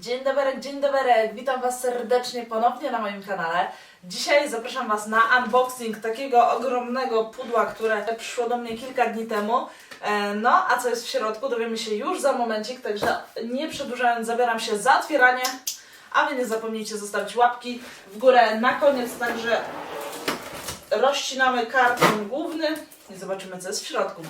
Dzień dobry, dzień dobry, witam Was serdecznie ponownie na moim kanale. Dzisiaj zapraszam Was na unboxing takiego ogromnego pudła, które przyszło do mnie kilka dni temu. E, No, a co jest w środku dowiemy się już za momencik, także nie przedłużając zabieram się za otwieranie, a Wy nie zapomnijcie zostawić łapki w górę na koniec, także rozcinamy karton główny i zobaczymy co jest w środku.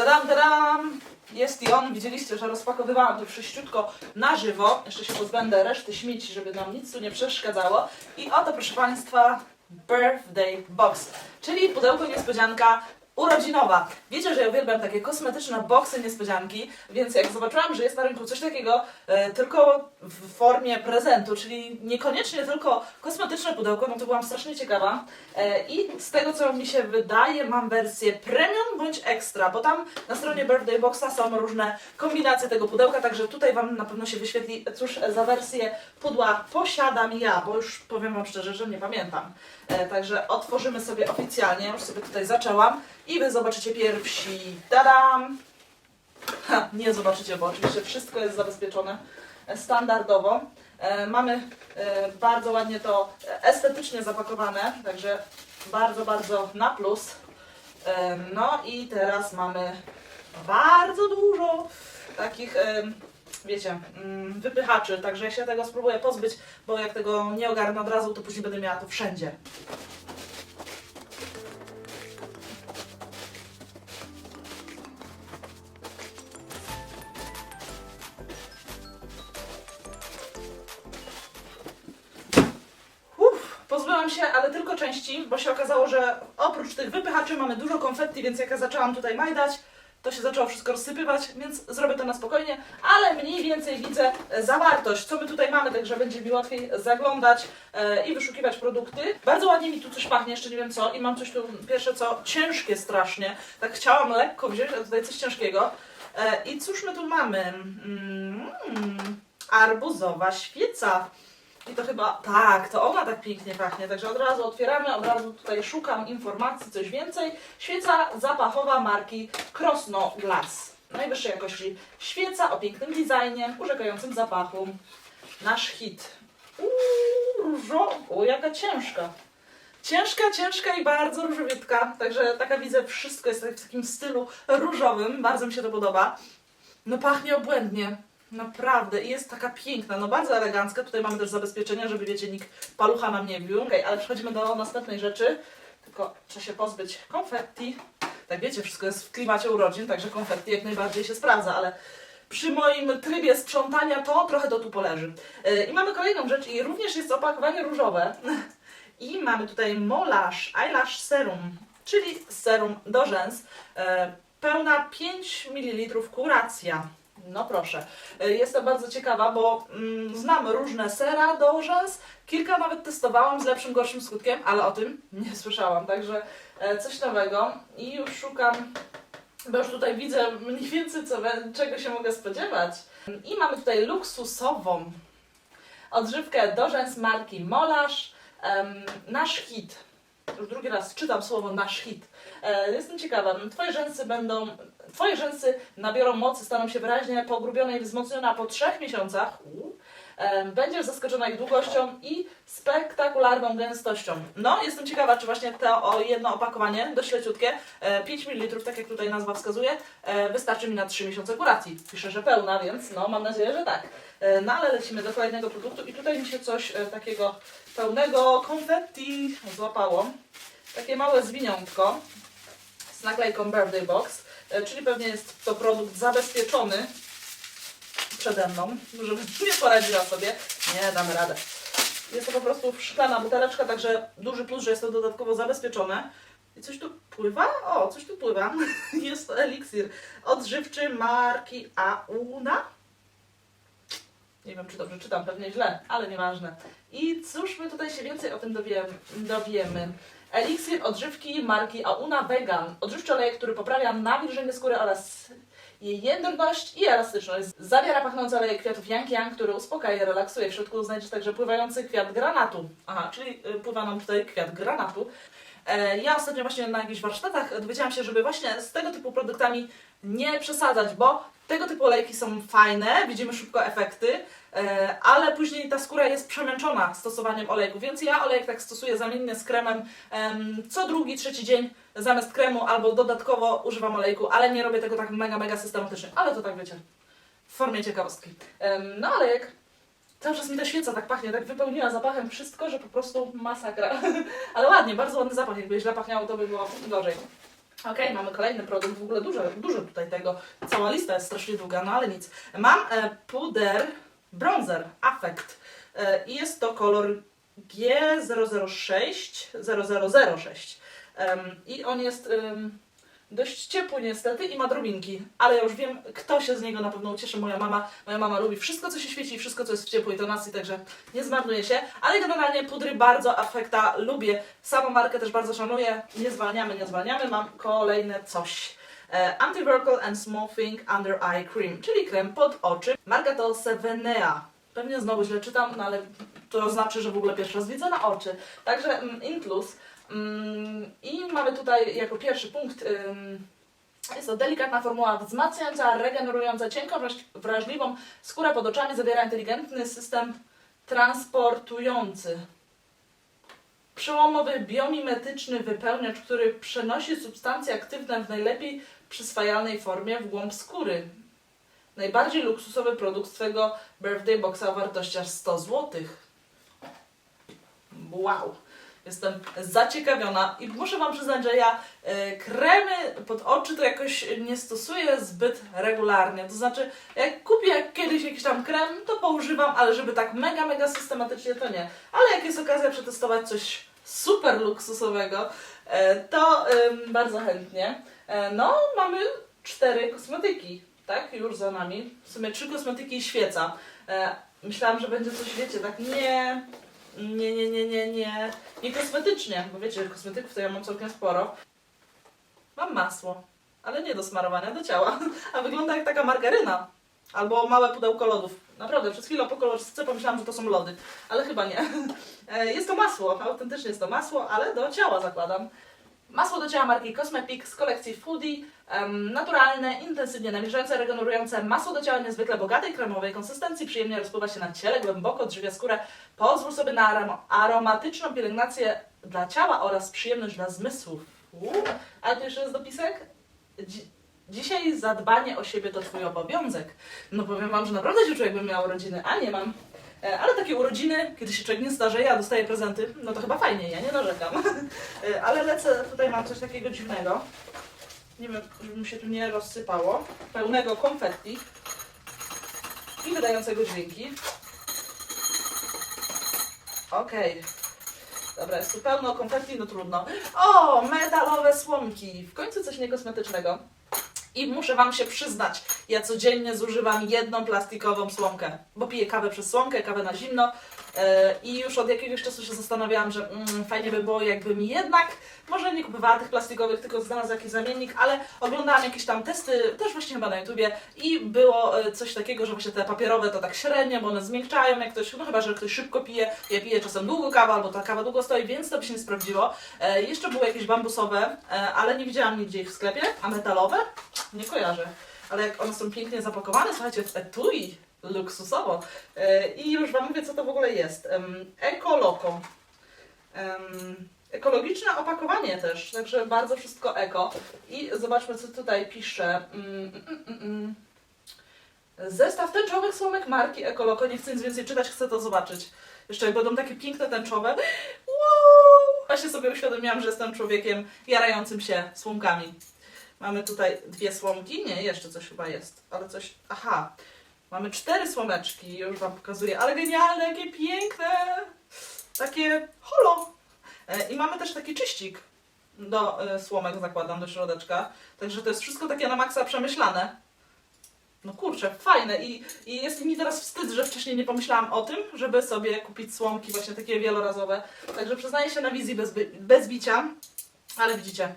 Dadam, dadam! Jest i on. Widzieliście, że rozpakowywałam to wszyściutko na żywo. Jeszcze się pozbędę reszty śmieci, żeby nam nic tu nie przeszkadzało. I oto, proszę Państwa, Birthday Box, czyli pudełko niespodzianka urodzinowa. Wiecie, że ja uwielbiam takie kosmetyczne boxy niespodzianki, więc jak zobaczyłam, że jest na rynku coś takiego, e, tylko w formie prezentu, czyli niekoniecznie tylko kosmetyczne pudełko, no to byłam strasznie ciekawa. E, I z tego, co mi się wydaje, mam wersję premium bądź extra, bo tam na stronie Birthday Boxa są różne kombinacje tego pudełka, także tutaj Wam na pewno się wyświetli, cóż za wersję pudła posiadam ja, bo już powiem Wam szczerze, że nie pamiętam. E, Także otworzymy sobie oficjalnie, już sobie tutaj zaczęłam i Wy zobaczycie pierwsi. Tadam! Ha, nie zobaczycie, bo oczywiście wszystko jest zabezpieczone e, standardowo. E, mamy bardzo ładnie to estetycznie zapakowane, także bardzo, bardzo na plus. No i teraz mamy bardzo dużo takich, wiecie, mm, wypychaczy, także ja się tego spróbuję pozbyć, bo jak tego nie ogarnę od razu, to później będę miała to wszędzie. Pozbyłam się, ale tylko części, bo się okazało, że oprócz tych wypychaczy mamy dużo konfetti, więc jak ja zaczęłam tutaj majdać, się zaczęło wszystko rozsypywać, więc zrobię to na spokojnie, ale mniej więcej widzę e, zawartość, co my tutaj mamy, także będzie mi łatwiej zaglądać e, i wyszukiwać produkty. Bardzo ładnie mi tu coś pachnie, jeszcze nie wiem co, i mam coś tu, pierwsze co, ciężkie strasznie, tak chciałam lekko wziąć, a tutaj coś ciężkiego. E, I cóż my tu mamy? Mm, arbuzowa świeca. I to chyba, tak, to ona tak pięknie pachnie, także od razu otwieramy, od razu tutaj szukam informacji, coś więcej. Świeca zapachowa marki Krosno Glass. Najwyższej jakości świeca o pięknym designie, urzekającym zapachu. Nasz hit. Uuu, różo, o jaka ciężka. Ciężka, ciężka i bardzo różowiutka, także taka widzę, wszystko jest w takim stylu różowym, bardzo mi się to podoba. No pachnie obłędnie. Naprawdę. I jest taka piękna, no bardzo elegancka. Tutaj mamy też zabezpieczenia, żeby wiecie, nikt palucha nam nie wbił. Okay, ale przechodzimy do następnej rzeczy. Tylko trzeba się pozbyć konfetti. Tak wiecie, wszystko jest w klimacie urodzin, także konfetti jak najbardziej się sprawdza, ale przy moim trybie sprzątania to trochę do tu poleży. Yy, I mamy kolejną rzecz i również jest opakowanie różowe. I mamy tutaj Molash Eyelash Serum, czyli serum do rzęs. Yy, pełna 5 ml kuracja. No proszę. Y, Jestem bardzo ciekawa, bo mm, znam różne sera do rzęs. Kilka nawet testowałam z lepszym, gorszym skutkiem, ale o tym nie słyszałam. Także e, coś nowego i już szukam, bo już tutaj widzę mniej więcej co, czego się mogę spodziewać. I mamy tutaj luksusową odżywkę do rzęs marki Molash. Em, nasz hit. Już drugi raz czytam słowo nasz hit. E, jestem ciekawa. Twoje rzęsy będą Twoje rzęsy nabiorą mocy, staną się wyraźnie pogrubione i wzmocnione, a po trzech miesiącach u, em, będziesz zaskoczona ich długością i spektakularną gęstością. No, jestem ciekawa, czy właśnie to o jedno opakowanie, dość leciutkie, e, 5 ml, tak jak tutaj nazwa wskazuje, e, wystarczy mi na 3 miesiące kuracji. Pisze, że pełna, więc no, mam nadzieję, że tak. E, no, ale lecimy do kolejnego produktu i tutaj mi się coś e, takiego pełnego konfetti złapało. Takie małe zwiniątko z naklejką Birthday Box. E, Czyli pewnie jest to produkt zabezpieczony przede mną, żebym nie poradziła sobie. Nie, damy radę. Jest to po prostu szklana buteleczka, także duży plus, że jest to dodatkowo zabezpieczone. I coś tu pływa? O, coś tu pływa. Jest to eliksir odżywczy marki Auna. Nie wiem, czy dobrze czytam, pewnie źle, ale nieważne. I cóż my tutaj się więcej o tym dowiemy? dowiemy. Eliksir odżywki marki Auna Vegan. Odżywczy olej, który poprawia nawilżenie skóry oraz jej jędrność i elastyczność. Zawiera pachnący olejek kwiatów Yang Yang, który uspokaja i relaksuje. W środku znajdziesz także pływający kwiat granatu. Aha, czyli y, pływa nam tutaj kwiat granatu. E, Ja ostatnio właśnie na jakichś warsztatach dowiedziałam się, żeby właśnie z tego typu produktami nie przesadzać, bo tego typu olejki są fajne, widzimy szybko efekty, e, ale później ta skóra jest przemęczona stosowaniem olejku, więc ja olejek tak stosuję zamiennie z kremem em, co drugi, trzeci dzień zamiast kremu albo dodatkowo używam olejku, ale nie robię tego tak mega, mega systematycznie, ale to tak wiecie, w formie ciekawostki. No olejek, cały czas mi ta świeca tak pachnie, tak wypełniła zapachem wszystko, że po prostu masakra. ale ładnie, bardzo ładny zapach, jakby źle pachniało to by było gorzej. Okej, mamy kolejny produkt, w ogóle dużo, dużo tutaj tego, cała lista jest strasznie długa, no ale nic. Mam e, puder bronzer Affect e, i jest to kolor G006 0006 Em, i on jest dość ciepły niestety i ma drobinki, ale ja już wiem, kto się z niego na pewno ucieszy, moja mama. Moja mama lubi wszystko, co się świeci i wszystko, co jest w ciepłej tonacji, także nie zmarnuje się, ale generalnie pudry bardzo Affecta lubię, samą markę też bardzo szanuję, nie zwalniamy, nie zwalniamy, mam kolejne coś. E, Anti-Wrinkle and Smoothing Under Eye Cream, czyli krem pod oczy. Marka to Sevenea. Pewnie znowu źle czytam, no ale to znaczy, że w ogóle pierwszy raz widzę na oczy. Także mm. Mm, I mamy tutaj jako pierwszy punkt jest to delikatna formuła wzmacniająca, regenerująca, cienką, wraż- wrażliwą skórę pod oczami, zawiera inteligentny system transportujący. Przełomowy biomimetyczny wypełniacz, który przenosi substancje aktywne w najlepiej przyswajalnej formie w głąb skóry. Najbardziej luksusowy produkt z twojego birthday boxa o wartości aż 100 zł. Wow! Jestem zaciekawiona i muszę Wam przyznać, że ja e, kremy pod oczy to jakoś nie stosuję zbyt regularnie. To znaczy, jak kupię kiedyś jakiś tam krem, to poużywam, ale żeby tak mega, mega systematycznie to nie. Ale jak jest okazja przetestować coś super luksusowego, e, to bardzo chętnie. E, no, mamy cztery kosmetyki, tak? Już za nami. W sumie trzy kosmetyki i świeca. Myślałam, że będzie coś, wiecie, tak nie, nie, nie, nie, nie, nie. Nie kosmetycznie, bo wiecie, kosmetyków to ja mam całkiem sporo. Mam masło, ale nie do smarowania, do ciała. A wygląda jak taka margaryna. Albo małe pudełko lodów. Naprawdę, przez chwilę po kolorce pomyślałam, że to są lody, ale chyba nie. E, Jest to masło, autentycznie jest to masło, ale do ciała zakładam. Masło do ciała marki Cosmepic z kolekcji Foodie. Em, naturalne, intensywnie nawilżające, regenerujące masło do ciała niezwykle bogatej, kremowej konsystencji, przyjemnie rozpływa się na ciele, głęboko odżywia skórę. Pozwól sobie na arom aromatyczną pielęgnację dla ciała oraz przyjemność dla zmysłów. Uuu, ale to jeszcze jest dopisek? Dzi Dzisiaj zadbanie o siebie to Twój obowiązek. No powiem Wam, że naprawdę się czuję, jakbym miała urodziny, a nie mam. E, Ale takie urodziny, kiedy się człowiek nie starzeje, a dostaje prezenty, no to chyba fajnie, ja nie narzekam. E, Ale lecę, tutaj mam coś takiego dziwnego. Nie wiem, żeby mi się tu nie rozsypało. Pełnego konfetti i wydającego dźwięki. Okej. Dobra, jest tu pełno konfetti, no trudno. O, metalowe słomki. W końcu coś niekosmetycznego. I muszę Wam się przyznać, ja codziennie zużywam jedną plastikową słomkę, bo piję kawę przez słomkę, kawę na zimno i już od jakiegoś czasu się zastanawiałam, że mm, fajnie by było jakbym jednak, może nie kupowała tych plastikowych, tylko znalazła jakiś zamiennik, ale oglądałam jakieś tam testy, też właśnie chyba na YouTubie i było e, coś takiego, że właśnie te papierowe to tak średnio, bo one zmiękczają jak ktoś, no chyba, że ktoś szybko pije, ja piję czasem długo kawę, albo ta kawa długo stoi, więc to by się nie sprawdziło. E, jeszcze były jakieś bambusowe, e, ale nie widziałam nigdzie ich w sklepie, a metalowe? Nie kojarzę. Ale jak one są pięknie zapakowane, słuchajcie, etui, luksusowo. E, I już Wam mówię, co to w ogóle jest. Em, Eko Loco. Em, Ekologiczne opakowanie też, także bardzo wszystko eko. I zobaczmy, co tutaj pisze. Mm, mm, mm. Zestaw tęczowych słomek marki Ekoloko. Nie chcę nic więcej czytać, chcę to zobaczyć. Jeszcze jak będą takie piękne tęczowe. Wow! Właśnie sobie uświadomiłam, że jestem człowiekiem jarającym się słomkami. Mamy tutaj dwie słomki. Nie, jeszcze coś chyba jest, ale coś. Aha. Mamy cztery słomeczki, już Wam pokazuję, ale genialne, jakie piękne! Takie holo! E, I mamy też taki czyścik do e, słomek, zakładam, do środeczka. Także to jest wszystko takie na maksa przemyślane. No kurczę, fajne I, i jest mi teraz wstyd, że wcześniej nie pomyślałam o tym, żeby sobie kupić słomki właśnie takie wielorazowe. Także przyznaję się na wizji bez, bez bicia, ale widzicie,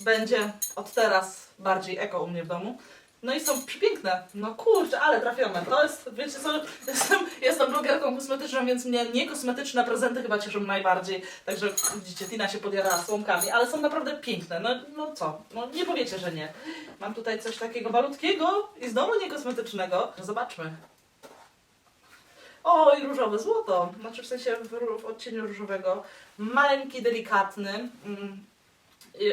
będzie od teraz bardziej eko u mnie w domu. No i są przepiękne. No kurczę, ale trafione. To jest, wiecie co, jestem, jestem blogerką kosmetyczną, więc mnie niekosmetyczne prezenty chyba cieszą najbardziej. Także widzicie, Tina się podjarała słomkami, ale są naprawdę piękne. No, no co, no nie powiecie, że nie. Mam tutaj coś takiego malutkiego i znowu niekosmetycznego. Zobaczmy. Oj, różowe złoto. Znaczy w sensie w, w odcieniu różowego. Maleńki, delikatny. Mm.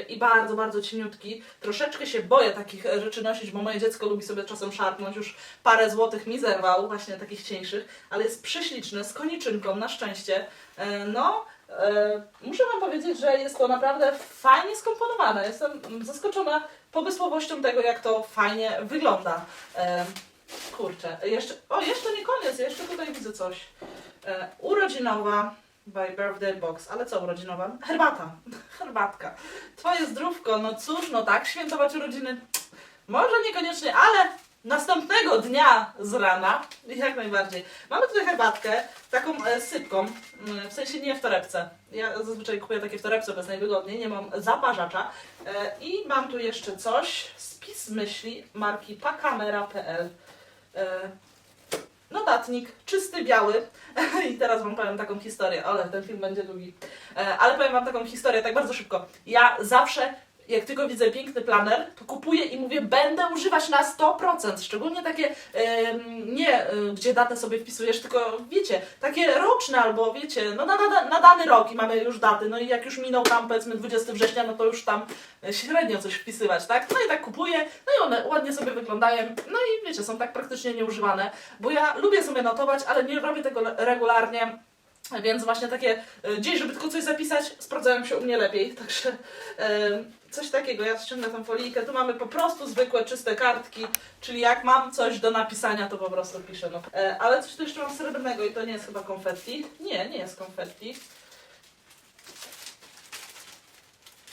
I, bardzo, bardzo cieniutki. Troszeczkę się boję takich e, rzeczy nosić, bo moje dziecko lubi sobie czasem szarpnąć. Już parę złotych mi zerwał, właśnie takich cieńszych, ale jest prześliczny, z koniczynką, na szczęście. E, No, e, muszę Wam powiedzieć, że jest to naprawdę fajnie skomponowane. Jestem zaskoczona pomysłowością tego, jak to fajnie wygląda. Kurczę, jeszcze, o jeszcze nie koniec, jeszcze tutaj widzę coś. Urodzinowa by Birthday Box, ale co urodzinowa? Herbata, herbatka. Twoje zdrówko, no cóż, no tak, świętować urodziny, może niekoniecznie, ale następnego dnia z rana, jak najbardziej. Mamy tutaj herbatkę, taką e, sypką, mm, w sensie nie w torebce. Ja zazwyczaj kupuję takie w torebce, bo jest najwygodniej, nie mam zaparzacza. E, I mam tu jeszcze coś, spis myśli marki pakamera.pl. E, Notatnik, czysty, biały. I teraz Wam powiem taką historię, ale ten film będzie długi. E, Ale powiem Wam taką historię, tak bardzo szybko. Ja zawsze, jak tylko widzę piękny planer, to kupuję i mówię, będę używać na 100%. Szczególnie takie, nie e, gdzie datę sobie wpisujesz, tylko wiecie, takie roczne albo wiecie, no na, na, na dany rok i mamy już daty. No i jak już minął tam powiedzmy 20 września, no to już tam e, średnio coś wpisywać, tak? No i tak kupuję, no i one ładnie sobie wyglądają. No i wiecie, są tak praktycznie nieużywane, bo ja lubię sobie notować, ale nie robię tego regularnie. Więc właśnie takie e, gdzieś, żeby tylko coś zapisać, sprawdzają się u mnie lepiej. Także e, coś takiego, ja ściągnę tą folijkę. Tu mamy po prostu zwykłe, czyste kartki, czyli jak mam coś do napisania, to po prostu piszę. No. E, ale coś tu jeszcze mam srebrnego i to nie jest chyba konfetti. Nie, nie jest konfetti.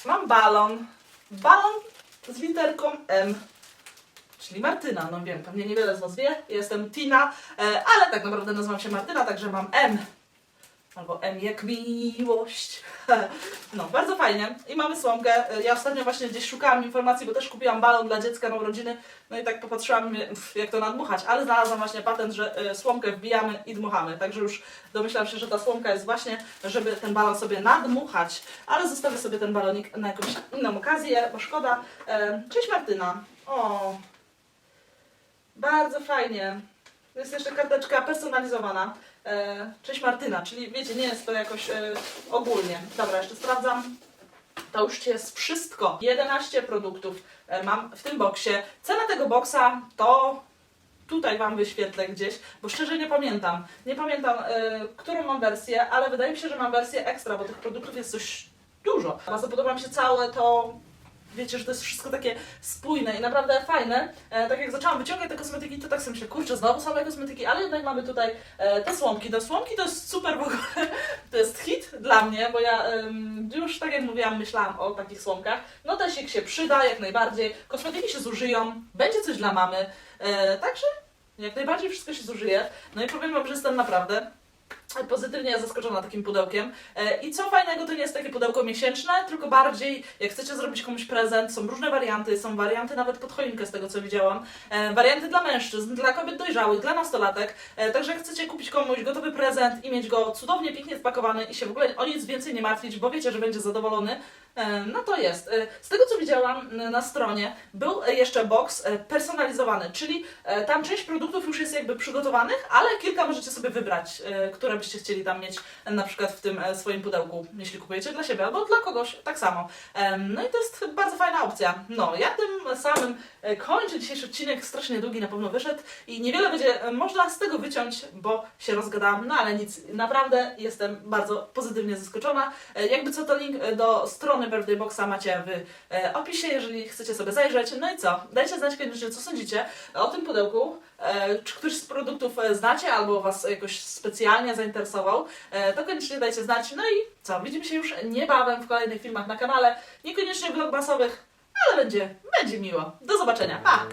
Mam balon. Balon z literką M. Czyli Martyna, no wiem, pewnie niewiele z Was wie, jestem Tina, ale tak naprawdę nazywam się Martyna, także mam M. Albo M jak miłość. No, bardzo fajnie. I mamy słomkę. Ja ostatnio właśnie gdzieś szukałam informacji, bo też kupiłam balon dla dziecka na urodziny. No i tak popatrzyłam, jak to nadmuchać, ale znalazłam właśnie patent, że e, słomkę wbijamy i dmuchamy. Także już domyślam się, że ta słomka jest właśnie, żeby ten balon sobie nadmuchać. Ale zostawię sobie ten balonik na jakąś inną okazję, bo szkoda. E, Cześć Martyna. O, bardzo fajnie. Jest jeszcze karteczka personalizowana. E, cześć Martyna, czyli wiecie, nie jest to jakoś e, ogólnie. Dobra, jeszcze sprawdzam. To już jest wszystko. 11 produktów e, mam w tym boksie. Cena tego boksa to tutaj Wam wyświetlę gdzieś, bo szczerze nie pamiętam. Nie pamiętam, którą mam wersję, ale wydaje mi się, że mam wersję ekstra, bo tych produktów jest coś dużo. Bardzo podoba mi się całe to wiecie, że to jest wszystko takie spójne i naprawdę fajne. E, tak jak zaczęłam wyciągać te kosmetyki, to tak sobie myślę, kurczę, znowu same kosmetyki, ale jednak mamy tutaj e, te słomki. Te słomki to jest super w ogóle, to jest hit dla mnie, bo ja już tak jak mówiłam, myślałam o takich słomkach. No tesik się przyda jak najbardziej, kosmetyki się zużyją, będzie coś dla mamy, e, także jak najbardziej wszystko się zużyje. No i powiem Wam, że jestem naprawdę pozytywnie zaskoczona takim pudełkiem. E, I co fajnego, to nie jest takie pudełko miesięczne, tylko bardziej, jak chcecie zrobić komuś prezent, są różne warianty, są warianty nawet pod choinkę z tego co widziałam, e, warianty dla mężczyzn, dla kobiet dojrzałych, dla nastolatek, e, także jak chcecie kupić komuś gotowy prezent i mieć go cudownie, pięknie wpakowany i się w ogóle o nic więcej nie martwić, bo wiecie, że będzie zadowolony, no to jest. E, Z tego co widziałam n- na stronie, był e, jeszcze box e, personalizowany, czyli e, tam część produktów już jest jakby przygotowanych, ale kilka możecie sobie wybrać, e, które byście chcieli tam mieć e, na przykład w tym e, swoim pudełku, jeśli kupujecie dla siebie albo dla kogoś, tak samo. No i to jest bardzo fajna opcja. No, ja tym samym e, kończę dzisiejszy odcinek, strasznie długi na pewno wyszedł i niewiele będzie e, można z tego wyciąć, bo się rozgadałam, no ale nic, naprawdę jestem bardzo pozytywnie zaskoczona. E, Jakby co, to link e, do strony Birthday Boxa macie w e, opisie, jeżeli chcecie sobie zajrzeć. No i co? Dajcie znać koniecznie, co sądzicie o tym pudełku. E, Czy któryś z produktów e, znacie albo Was jakoś specjalnie zainteresował, to koniecznie dajcie znać. No i co? Widzimy się już niebawem w kolejnych filmach na kanale. Niekoniecznie vlogmasowych, ale będzie, będzie miło. Do zobaczenia. Pa!